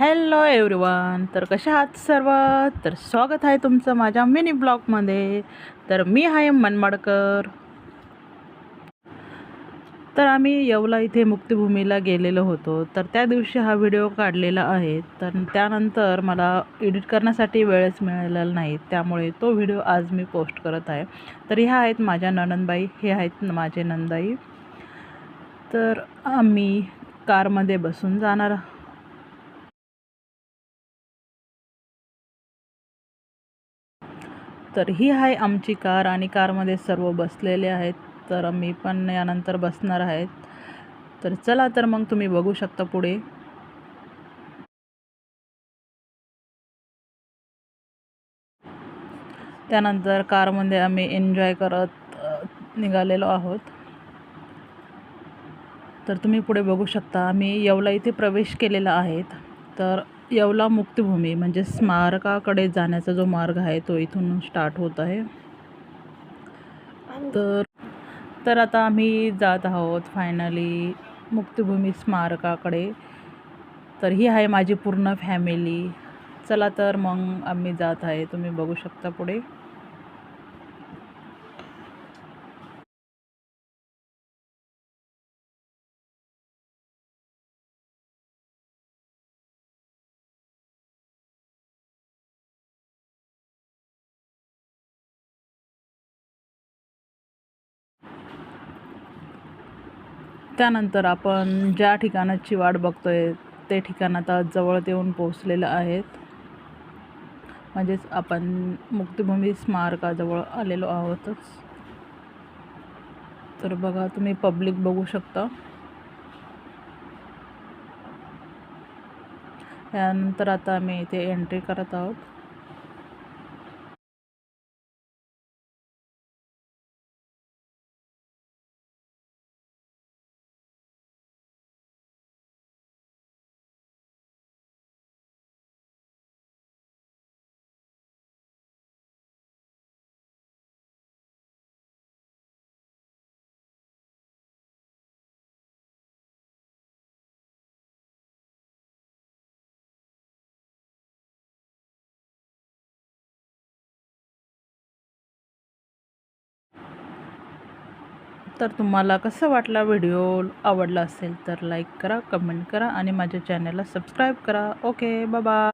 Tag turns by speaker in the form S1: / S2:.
S1: Hello everyone तर कशा आहात सर्व? तर स्वागत आहे तुमचं माझ्या मिनी ब्लॉगमध्ये. तर मी आहे मनमाडकर. तर आम्ही येवला इथे मुक्तिभूमीला गेलेलो होतो. तर त्या दिवशी हा व्हिडिओ काढलेला आहे. तर त्यानंतर मला एडिट करण्यासाठी वेळच मिळालेला नाही. त्यामुळे तो व्हिडिओ आज मी पोस्ट करत आहे. तर ह्या आहेत माझ्या ननंदबाई हे आहेत माझे नंदाई तर आम्ही कारमध्ये बसून जाणार तर ही आहे आमची कार आणि कारमध्ये सर्व बसलेले आहेत. तर मी पण यानंतर बसणार आहेत तर चला तर मग तुम्ही बघू शकता पुढे. त्यानंतर कारमध्ये आम्ही एन्जॉय करत निघालेलो आहोत. तर तुम्ही पुढे बघू शकता आम्ही येवला इथे प्रवेश केलेला आहेत तर येवला मुक्तिभूमी म्हणजे स्मारकाकडे जाण्याचा जो मार्ग आहे तो इथून स्टार्ट होत आहे. तर तर आता आम्ही जात आहोत फायनली मुक्तिभूमी स्मारकाकडे. तर ही आहे माझी पूर्ण फॅमिली चला तर मग आम्ही जात आहे. तुम्ही बघू शकता पुढे. त्यानंतर आपण ज्या ठिकाणाची वाट बघतोय ते ठिकाण आता जवळ येऊन पोहोचलेलं आहेत म्हणजेच आपण मुक्तिभूमी स्मारकाजवळ आलेलो आहोतच. तर बघा तुम्ही पब्लिक बघू शकता. त्यानंतर आता आम्ही इथे एंट्री करत आहोत. तर तुम्हाला कसं वाटला व्हिडिओ आवडला असेल तर लाईक करा कमेंट करा आणि माझ्या चॅनलला सबस्क्राईब करा. ओके बाबा